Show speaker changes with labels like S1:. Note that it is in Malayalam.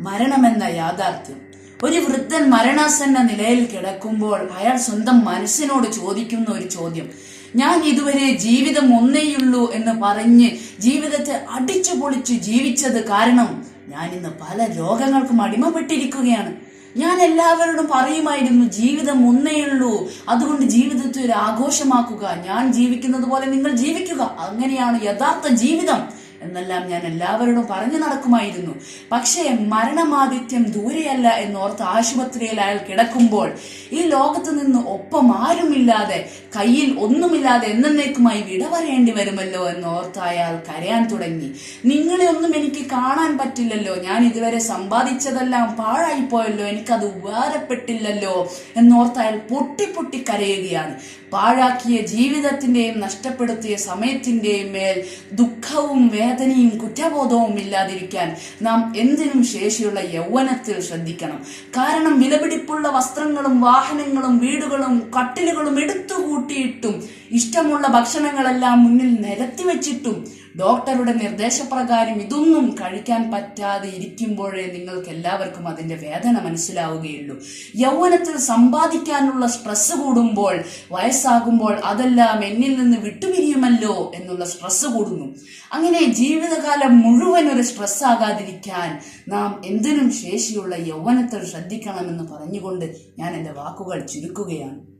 S1: മരണമെന്ന യാഥാർത്ഥ്യം. ഒരു വൃദ്ധൻ മരണാസന്ന നിലയിൽ കിടക്കുമ്പോൾ അയാൾ സ്വന്തം മനസ്സിനോട് ചോദിക്കുന്ന ഒരു ചോദ്യം. ഞാൻ ഇതുവരെ ജീവിതം ഒന്നേയുള്ളൂ എന്ന് പറഞ്ഞ് ജീവിതത്തെ അടിച്ചു പൊളിച്ച് ജീവിച്ചത് കാരണം ഞാൻ ഇന്ന് പല രോഗങ്ങൾക്കും അടിമപ്പെട്ടിരിക്കുകയാണ്. ഞാൻ എല്ലാവരോടും പറയുമായിരുന്നു ജീവിതം ഒന്നേയുള്ളൂ. അതുകൊണ്ട് ജീവിതത്തെ ഒരു ആഘോഷമാക്കുക. ഞാൻ ജീവിക്കുന്നത് പോലെ നിങ്ങൾ ജീവിക്കുക. അങ്ങനെയാണ് യഥാർത്ഥ ജീവിതം. എന്നെല്ലാം ഞാൻ എല്ലാവരോടും പറഞ്ഞു നടക്കുമായിരുന്നു. പക്ഷേ മരണമാദിത്യം ദൂരെയല്ല എന്നോർത്ത് ആശുപത്രിയിൽ അയാൾ കിടക്കുമ്പോൾ ഈ ലോകത്ത് നിന്ന് ഒപ്പം ആരുമില്ലാതെ കയ്യിൽ ഒന്നുമില്ലാതെ എന്നേക്കുമായി വിട പറയേണ്ടി വരുമല്ലോ എന്നോർത്ത് അയാൾ കരയാൻ തുടങ്ങി. നിങ്ങളെ ഒന്നും എനിക്ക് കാണാൻ പറ്റില്ലല്ലോ. ഞാൻ ഇതുവരെ സമ്പാദിച്ചതെല്ലാം പാഴായിപ്പോയല്ലോ. എനിക്കത് ഉപകാരപ്പെട്ടില്ലല്ലോ എന്നോർത്ത് അയാൾ പൊട്ടി പൊട്ടി കരയുകയാണ്. പാഴാക്കിയ ജീവിതത്തിന്റെയും നഷ്ടപ്പെടുത്തിയ സമയത്തിന്റെയും മേൽ ദുഃഖവും വേദനയും കുറ്റബോധവും ഇല്ലാതിരിക്കാൻ നാം എന്തിനും ശേഷിയുള്ള യൗവനത്തിൽ ശ്രദ്ധിക്കണം. കാരണം വിലപിടിപ്പുള്ള വസ്ത്രങ്ങളും വാഹനങ്ങളും വീടുകളും കട്ടിലുകളും എടുത്തുകൂട്ടിയിട്ടും ഇഷ്ടമുള്ള ഭക്ഷണങ്ങളെല്ലാം മുന്നിൽ നിരത്തി വെച്ചിട്ടും ഡോക്ടറുടെ നിർദ്ദേശപ്രകാരം ഇതൊന്നും കഴിക്കാൻ പറ്റാതെ ഇരിക്കുമ്പോഴേ നിങ്ങൾക്ക് എല്ലാവർക്കും അതിന്റെ വേദന മനസ്സിലാവുകയുള്ളൂ. യൗവനത്തിൽ സമ്പാദിക്കാനുള്ള സ്ട്രെസ് കൂടുമ്പോൾ വയസ്സാകുമ്പോൾ അതെല്ലാം എന്നിൽ നിന്ന് വിട്ടുപിരിയുമല്ലോ എന്നുള്ള സ്ട്രെസ് കൂടുന്നു. അങ്ങനെ ജീവിതകാലം മുഴുവൻ ഒരു സ്ട്രെസ് ആകാതിരിക്കാൻ നാം എന്തിനും ശേഷിയുള്ള യൗവനത്തിൽ ശ്രദ്ധിക്കണമെന്ന് പറഞ്ഞുകൊണ്ട് ഞാൻ എന്റെ വാക്കുകൾ ചുരുക്കുകയാണ്.